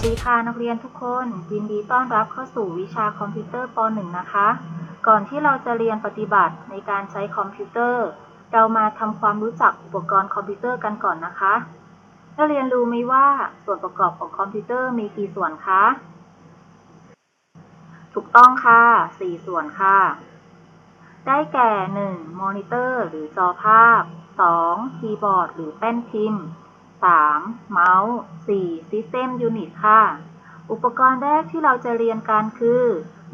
วัสดีค่ะนักเรียนทุกคน ยินดีต้อนรับเข้าสู่วิชาคอมพิวเตอร์ป .1 นะคะ ก่อนที่เราจะเรียนปฏิบัติในการใช้คอมพิวเตอร์ เรามาทำความรู้จักอุปกรณ์คอมพิวเตอร์กันก่อนนะคะนักเรียนรู้ไหมว่าส่วนประกอบของคอมพิวเตอร์มีกี่ส่วนคะ ถูกต้องค่ะ 4 ส่วนค่ะ ได้แก่ 1. มอนิเตอร์หรือจอภาพ 2. คีย์บอร์ดหรือแป้นพิมพ์ 3. เมาส์ 4. System Unit ค่ะ อุปกรณ์แรกที่เราจะเรียนกันคือ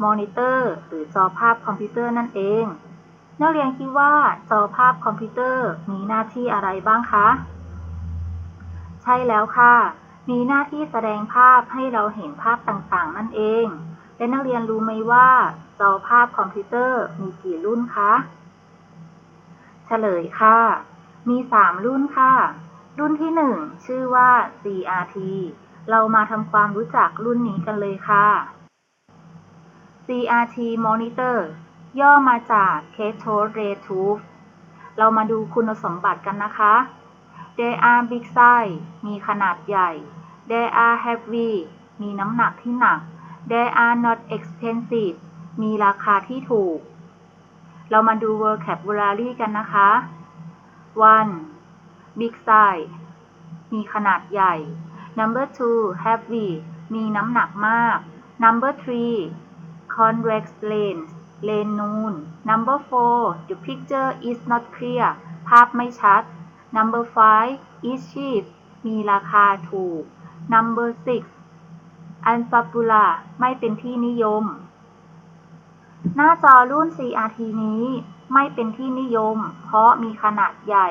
มอนิเตอร์หรือจอภาพคอมพิวเตอร์นั่นเอง นักเรียนคิดว่าจอภาพคอมพิวเตอร์มีหน้าที่อะไรบ้างคะ ใช่แล้วค่ะ มีหน้าที่แสดงภาพให้เราเห็นภาพต่างๆ นั่นเอง และนักเรียนรู้ไหมว่าจอภาพคอมพิวเตอร์มีกี่รุ่นคะ เฉลยค่ะ มี 3 รุ่นค่ะ รุ่นที่ 1 ชื่อว่า CRT เรามาทำความรู้จักรุ่นนี้กันเลยค่ะ CRT Monitor ย่อมาจาก Cathode Ray Tube เรามาดูคุณสมบัติกันนะคะ They are big size มีขนาดใหญ่ They are heavy มีน้ำหนักที่หนัก They are not expensive มีราคาที่ถูก เรามาดู vocabulary กันนะคะ 1. Big size มีขนาดใหญ่ number 2 heavy มีน้ำหนักมาก number 3 convex lens เลนนูน number 4 the picture is not clear ภาพไม่ชัด number 5 is cheap มีราคาถูก number 6 unpopular ไม่เป็นที่นิยม หน้าจอรุ่น CRT นี้ไม่เป็นที่นิยม เพราะมีขนาดใหญ่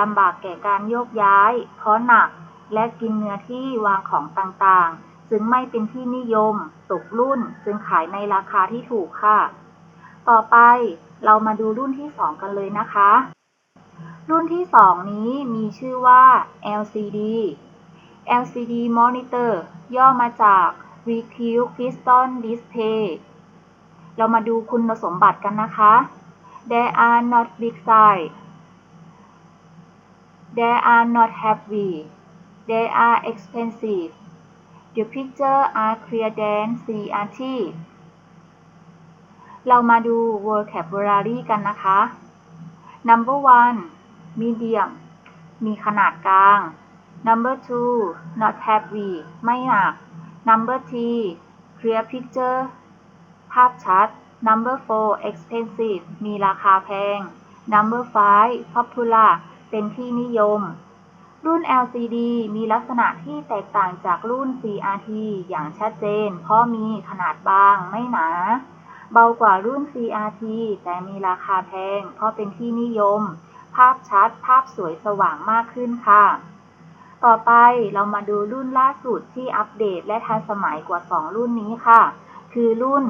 ลำบากแก่การโยกย้าย เพราะหนัก และกินเนื้อที่วางของต่างๆจึงไม่เป็นที่นิยม ตกรุ่น จึงขายในราคาที่ถูกค่ะ ต่อไปเรามาดูรุ่นที่ 2 กันเลยนะคะ รุ่นที่ 2 นี้มีชื่อว่า LCD LCD Monitor ย่อมาจาก Recurve Piston Display เรามาดูคุณสมบัติกันนะคะ They are not big size They are not heavy They are expensive The picture are clear than CRT เรามาดู vocabulary กันนะคะ Number one medium มีขนาดกลาง Number two not heavy ไม่หนัก Number three clear picture ภาพชัด Number 4 expensive มีราคาแพง Number 5 popular เป็นที่นิยม รุ่น LCD มีลักษณะที่แตกต่างจากรุ่น CRT อย่างชัดเจน เพราะมีขนาดบางไม่หนา เบากว่ารุ่น CRT แต่มีราคาแพง เพราะเป็นที่นิยม ภาพชัด ภาพสวยสว่างมากขึ้นค่ะต่อไปเรามาดูรุ่นล่าสุดที่อัปเดตและทันสมัยกว่า 2 รุ่นนี้ค่ะ คือรุ่น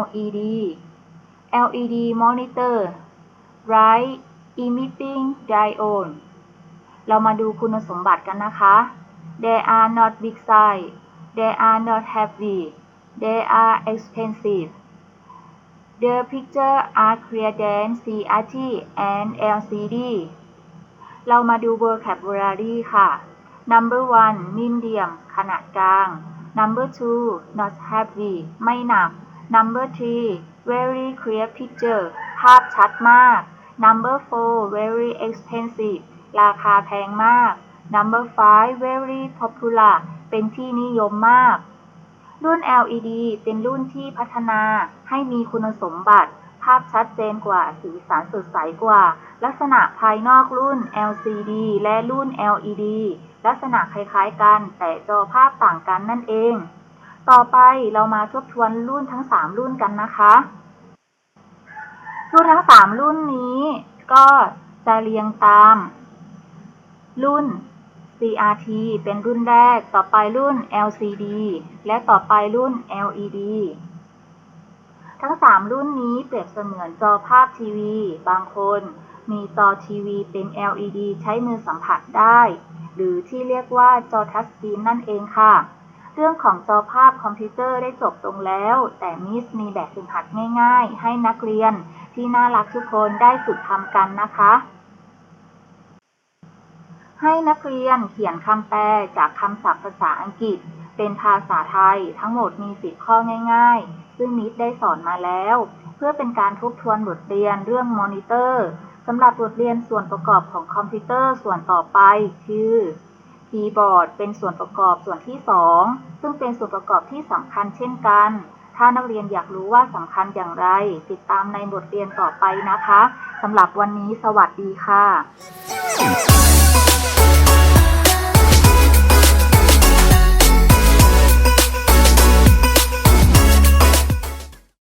LED LED monitor bright emitting diode เรามาดูคุณสมบัติกันนะคะ They are not big size They are not heavy They are expensive The picture are clear than CRT and LCD เรามาดู vocabulary ค่ะ Number 1 medium ขนาดกลาง Number 2 not heavy ไม่หนัก Number 3 very clear picture ภาพชัดมาก Number 4 very expensive ราคาแพงมาก Number 5 very popular เป็นที่นิยมมาก รุ่น LED เป็นรุ่นที่พัฒนาให้มีคุณสมบัติ ภาพชัดเจนกว่า สีสันสดใสกว่า ลักษณะภายนอกรุ่น LCD และรุ่น LED ลักษณะคล้ายๆกัน แต่จอภาพต่างกันนั่นเอง ต่อไปเรามาทบทวนรุ่นทั้ง 3 รุ่นกันนะคะ รุ่นทั้ง3รุ่นนี้ก็จะเรียงตาม รุ่น CRT เป็นรุ่นแรก ต่อไปรุ่น LCD และต่อไปรุ่น LED ทั้ง 3 รุ่นนี้เปรียบเสมือนจอภาพทีวี บางคนมีจอทีวีเป็น LED ใช้มือสัมผัสได้ หรือที่เรียกว่าจอทัชสกรีนนั่นเองค่ะ เรื่องของจอภาพคอมพิวเตอร์ได้จบลงแล้ว แต่มิสมีแบบฝึกหัดง่ายๆ ให้นักเรียน ที่น่ารักทุกคนได้ฝึกทำกันนะคะ ให้นักเรียนเขียนคำแปลจากคำศัพท์ภาษาอังกฤษ เป็นภาษาไทยทั้งหมดมี10ข้อง่าย ๆ ซึ่งมิตรได้สอนมาแล้ว เพื่อเป็นการทบทวนบทเรียนเรื่องมอนิเตอร์สำหรับบทเรียนส่วนประกอบของคอมพิวเตอร์ส่วนต่อไปคือคีย์บอร์ดเป็นส่วนประกอบส่วนที่ 2 ซึ่งเป็นส่วนประกอบที่สำคัญเช่นกัน ถ้านักเรียนอยากรู้ว่าสำคัญอย่างไร ติดตามในบทเรียนต่อไปนะคะสำหรับวันนี้สวัสดีค่ะ